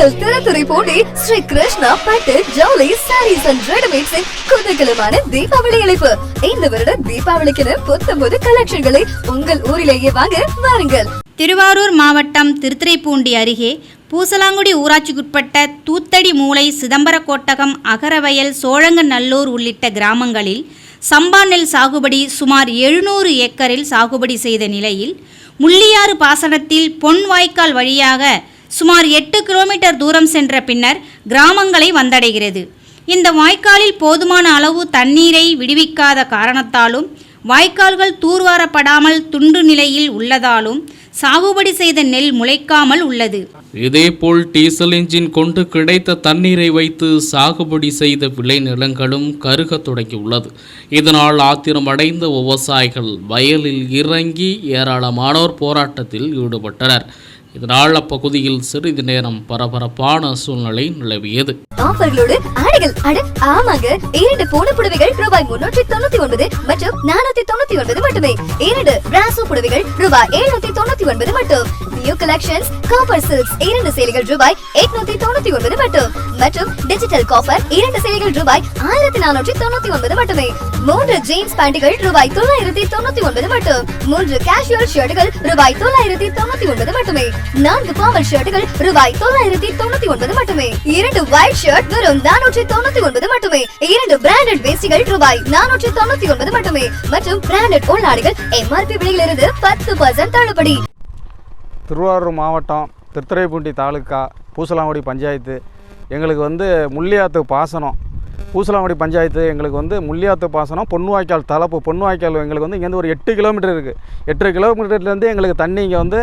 உங்கள் திறத்துறை போட்டி ஸ்ரீ கிருஷ்ணா பட்டு ஜவுளி சாரீஸ் அண்ட் ரெடிமேட்ஸின் குதகலமான தீபாவளி அழைப்பு இந்த வருட தீபாவளிக்கென புத்தம்பது கலெக்ஷன்களை உங்கள் ஊரிலேயே வாங்க வாருங்கள். திருவாரூர் மாவட்டம் திருத்துறைப்பூண்டி அருகே பூசலாங்குடி ஊராட்சிக்குட்பட்ட தூத்தடி மூலை சிதம்பரக்கோட்டகம் அகரவயல் சோழங்கநல்லூர் உள்ளிட்ட கிராமங்களில் சம்பா நெல் சாகுபடி சுமார் எழுநூறு ஏக்கரில் சாகுபடி செய்த நிலையில் முள்ளியாறு பாசனத்தில் பொன் வாய்க்கால் வழியாக சுமார் எட்டு கிலோமீட்டர் தூரம் சென்ற பின்னர் கிராமங்களை வந்தடைகிறது. இந்த வாய்க்காலில் போதுமான அளவு தண்ணீரை விடுவிக்காத காரணத்தாலும் வாய்க்கால்கள் தூர்வாரப்படாமல் துண்டு நிலையில் உள்ளதாலும் சாகுபடி செய்த நெல் முளைக்காமல் உள்ளது. இதேபோல் டீசல் என்ஜின் கொண்டு கிடைத்த தண்ணீரை வைத்து சாகுபடி செய்த விளைநிலங்களும் கருக தொடங்கியுள்ளது. இதனால் ஆத்திரமடைந்த விவசாயிகள் வயலில் இறங்கி ஏராளமானோர் போராட்டத்தில் ஈடுபட்டனர். இதனால் அப்பகுதியில் சிறிது நேரம் பரபரப்பான சூழ்நிலை நிலவியது. ஆஃபர்களோடு ஆடைகள் அட ஆமாங்க. இரண்டு பூன புடவைகள் ரூபாய் முன்னூற்றி தொண்ணூத்தி ஒன்பது மற்றும் நானூத்தி தொண்ணூத்தி ஒன்பது மட்டுமே. இரண்டு பிராசோ புடவைகள் ரூபாய் எழுநூத்தி தொண்ணூத்தி ஒன்பது மட்டும். நியூ கலெக்ஷன்ஸ் காப்பர் சில்க்ஸ் இரண்டு சேலைகள் ரூபாய் எட்நூத்தி தொண்ணூத்தி ஒன்பது டிஜிட்டல் ஆஃபர் இரண்டு சேலைகள் ரூபாய் ஆயிரத்தி நானூற்றி தொண்ணூத்தி ஒன்பது மட்டுமே. மூன்று ஜீன்ஸ் பேண்டுகள் ரூபாய் தொள்ளாயிரத்தி தொண்ணூத்தி ஒன்பது மட்டும். மூன்று கேஷுவல் ஷர்ட்டுகள் ரூபாய் தொள்ளாயிரத்தி தொண்ணூத்தி ஒன்பது மட்டுமே. நான்கு பாமல் ஷர்ட்டுகள் ரூபாய் தொள்ளாயிரத்தி தொண்ணூத்தி ஒன்பது மட்டுமே. இரண்டு ஒயிட் ஷர்ட் வெறும் நானூற்றி தொண்ணூத்தி ஒன்பது மட்டுமே. இரண்டு பிராண்டட் வேஸ்டிகள் ரூபாய் நானூற்றி தொண்ணூத்தி ஒன்பது மட்டுமே. மற்றும் பிராண்டட் உள்நாடுகள் எம்ஆர்பி விலையிலிருந்து பத்து பர்சன்ட் தள்ளுபடி. திருவாரூர் மாவட்டம் திருத்துறைப்பூண்டி தாலுக்கா பூசலாங்குடி பஞ்சாயத்து எங்களுக்கு வந்து முள்ளியாத்து பாசனம். பூசலாமடி பஞ்சாயத்து எங்களுக்கு வந்து முள்ளியாத்து பாசனம் பொன்வாய்க்கால் தலப்பு பொன்வாய்க்கால் எங்களுக்கு வந்து இங்கேருந்து ஒரு எட்டு கிலோமீட்டர் இருக்குது எட்டு கிலோமீட்டர்லேருந்து எங்களுக்கு தண்ணி இங்கே வந்து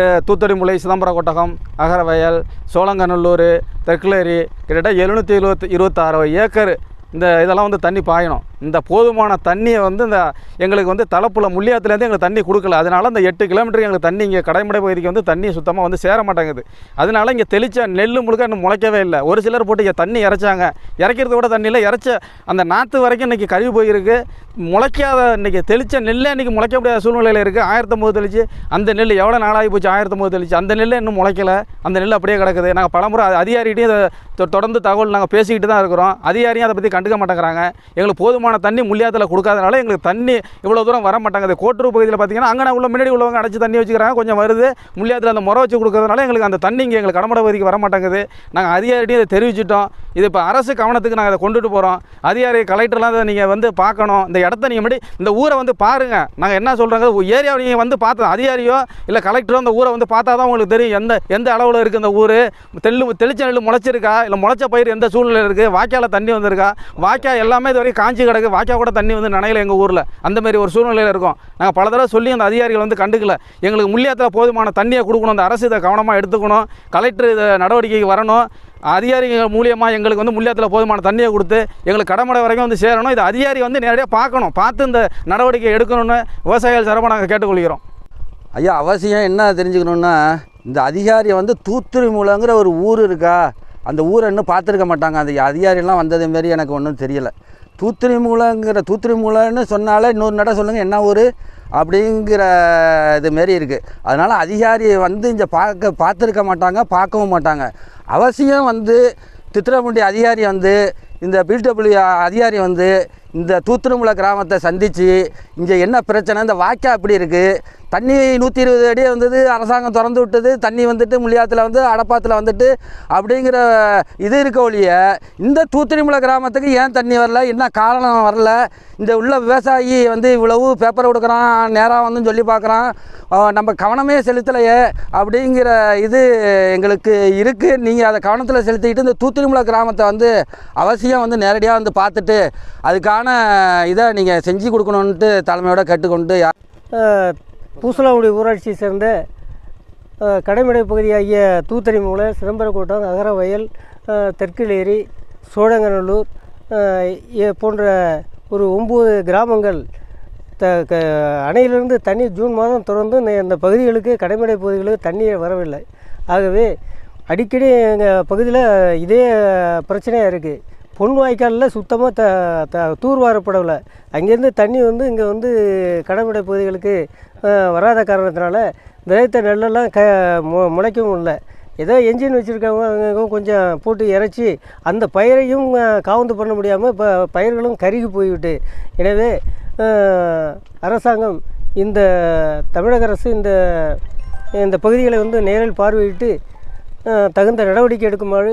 அஹ், தூத்துக்குடி சிதம்பரம் கொட்டகம் அகரவயல் சோளங்கநல்லூர் தெற்குலேரி கிட்டத்தட்ட எழுநூற்றி இருபத்தி இருபத்தாறு ஏக்கர் இந்த இதெல்லாம் வந்து தண்ணி பாயணும். இந்த போதுமான தண்ணியை வந்து இந்த எங்களுக்கு வந்து தலப்புல முள்ளியாத்துலேருந்து எங்களுக்கு தண்ணி கொடுக்கல. அதனால் இந்த எட்டு கிலோமீட்டருக்கு எங்களுக்கு தண்ணி இங்கே கடைமடை பகுதிக்கு வந்து தண்ணி சுத்தமாக வந்து சேர மாட்டேங்குது. அதனால இங்கே தெளிச்ச நெல் முழுக்க இன்னும் முளைக்கவே இல்லை. ஒரு சிலர் போட்டு இங்கே தண்ணி இறைச்சாங்க. இறைக்கிறது கூட தண்ணியில் இறைச்ச அந்த நாற்று வரைக்கும் இன்றைக்கி கழுவி போயிருக்கு. முளைக்காத இன்றைக்கி தெளித்த நெல்லே இன்றைக்கி முளைக்க முடியாத சூழ்நிலையில் இருக்குது ஆயிரத்தொம்போது தெளிச்சு அந்த நெல் எவ்வளோ நாளாகி போச்சு? ஆயிரத்தொம்போது தெளிச்சு. அந்த நெல் இன்னும் முளைக்கலை. அந்த நெல் அப்படியே கிடக்குது. நாங்கள் பலமுறை அதிகாரிகிட்டையும் தொ- தொடர்ந்து தகவல் நாங்கள் பேசிக்கிட்டு தான் இருக்கிறோம். அதிகாரியும் அதை பற்றி கண்டுக்க மாட்டேங்கிறாங்க. எங்களுக்கு போதுமான தண்ணி முள்ளியாத்தில் கொடுக்காதனால எங்களுக்கு தண்ணி இவ்வளோ தூரம் வர மாட்டேங்குது கோட்டூர் பகுதியில் பார்த்தீங்கன்னா அங்கே உள்ள முன்னாடி உள்ளவங்க அடைச்சி தண்ணி வச்சுக்கிறாங்க. கொஞ்சம் வருது. முள்ளியாத்தில் அந்த முறை வச்சு கொடுக்கறதுனால எங்களுக்கு அந்த தண்ணி இங்கே எங்களுக்கு கடமடை பகுதிக்கு வர மாட்டேங்குது நாங்கள் அதிகாரிட்டையும் இதை தெரிவிச்சிட்டோம். இது இப்போ அரசு கவனத்துக்கு நாங்கள் அதை கொண்டுட்டு போகிறோம் அதிகாரி கலெக்டர்லாம் அதை நீங்கள் வந்து பார்க்கணும். இந்த இடத்த நீங்கள் முன்னாடி இந்த ஊரை வந்து பாருங்கள் நாங்கள் என்ன சொல்கிறாங்க ஏரியாவை நீங்கள் வந்து பார்த்து அதிகாரியோ இல்லை கலெக்டரோ அந்த ஊரை வந்து பார்த்தா தான் உங்களுக்கு தெரியும். எந்த எந்த அளவில் இருக்குது இந்த ஊர்? தெள்ளு தெளிச்ச நெல் முளைச்சிருக்கா? இல்லை முளைச்ச பயிர் எந்த சூழ்நிலையில் இருக்குது வாய்க்கால தண்ணி வந்திருக்கா? வாய்க்கால் எல்லாமே இது வரைக்கும் காஞ்சி கிடக்கு. வாய்க்கால் கூட தண்ணி வந்து நனையல எங்கள் ஊரில். அந்தமாரி ஒரு சூழ்நிலையில் இருக்கும். நாங்கள் பல தடவை சொல்லி அந்த அதிகாரிகள் வந்து கண்டுக்கல. எங்களுக்கு முள்ளியத்தில் போதுமான தண்ணியை கொடுக்கணும். அந்த அரசு இதை கவனமாக எடுத்துக்கணும். கலெக்டர் இதை நடவடிக்கைக்கு வரணும். அதிகாரிகள் மூலியமாக எங்களுக்கு வந்து முள்ளியாத்தில் போதுமான தண்ணியை கொடுத்து எங்களுக்கு கடமடை வரைக்கும் வந்து சேரணும். இது அதிகாரி வந்து நேரடியாக பார்க்கணும். பார்த்து இந்த நடவடிக்கை எடுக்கணும்னு விவசாயிகள் சார்பாக நாங்கள் கேட்டுக்கொள்கிறோம். ஐயா அவசியம் என்ன தெரிஞ்சுக்கணுன்னா இந்த அதிகாரி வந்து தூத்துக்குடிமூலங்கிற ஒரு ஊர் இருக்கா? அந்த ஊரை இன்னும் பார்த்துருக்க மாட்டாங்க. அந்த அதிகாரியெல்லாம் வந்தது மாரி எனக்கு ஒன்றும் தெரியலை. தூத்துக்குடிமூலங்கிற தூத்துக்குடிமூலன்னு சொன்னாலே இன்னொரு நட சொல்லுங்கள் என்ன ஊர்? அப்படிங்கிற இது மாரி இருக்குது அதனால் அதிகாரி வந்து இங்கே பார்க்க பார்த்துருக்க மாட்டாங்க பார்க்கவும் மாட்டாங்க. அவசியம் வந்து தித்திரமுண்டி அதிகாரி வந்து இந்த பிடபிள்யூ அதிகாரி வந்து இந்த தூத்துக்குடிமுலை கிராமத்தை சந்தித்து இங்கே என்ன பிரச்சனை? இந்த வாய்க்கா அப்படி இருக்குது தண்ணி நூற்றி இருபது அடி வந்தது அரசாங்கம் திறந்து விட்டது தண்ணி வந்துட்டு முள்ளியாத்தில் வந்து அடப்பாத்தில் வந்துட்டு அப்படிங்கிற இது இருக்க ஒழிய இந்த தூத்துக்குடிமுலை கிராமத்துக்கு ஏன் தண்ணி வரல? என்ன காரணம் வரல? இந்த உள்ள விவசாயி வந்து இவ்வளவு பேப்பர் கொடுக்குறான் நேராக வந்து சொல்லி பார்க்குறான். நம்ம கவனமே செலுத்தலையே அப்படிங்கிற இது எங்களுக்கு இருக்குது நீங்கள் அதை கவனத்தில் செலுத்திக்கிட்டு இந்த தூத்துக்குடிமுலை கிராமத்தை வந்து அவசியம் வந்து நேரடியாக வந்து பார்த்துட்டு அதுக்கான இதை நீங்கள் செஞ்சு கொடுக்கணுன்ட்டு தலைமையோட கேட்டுக்கொண்டு யா- ஊராட்சியை சேர்ந்த கடைமடை பகுதியாகிய தூத்தறிமூலை சிதம்பரக்கோட்டம் அகரவயல் அஹ், தெற்கிலேரி சோழங்கநல்லூர் போன்ற ஒரு ஒம்பது கிராமங்கள் த க அணையிலிருந்து தண்ணி ஜூன் மாதம் தொடர்ந்து இந்த- இந்த பகுதிகளுக்கு கடைமடை பகுதிகளுக்கு தண்ணீர் வரவில்லை. ஆகவே அடிக்கடி எங்கள் பகுதியில் இதே பிரச்சனையாக இருக்குது பொன் வாய்க்காலில் சுத்தமாக த த தூர்வாரப்படவில்லை அங்கேருந்து தண்ணி வந்து இங்கே வந்து கடமடை பகுதிகளுக்கு வராத காரணத்தினால விதைத்த நெல்லெல்லாம் க மு முளைக்கவும் இல்லை. ஏதோ என்ஜின் வச்சுருக்கவங்க கொஞ்சம் போட்டு இறைச்சி அந்த பயிரையும் காவந்து பண்ண முடியாமல் இப்போ பயிர்களும் கருகி போய்விட்டு. எனவே அரசாங்கம் இந்த தமிழக அரசு இந்த இந்த பகுதிகளை வந்து நேரில் பார்வையிட்டு தகுந்த நடவடிக்கை எடுக்குமாறு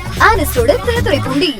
ஆனஸ்டோட ஆனஸ்டோடு திருத்துறைப்பூண்டி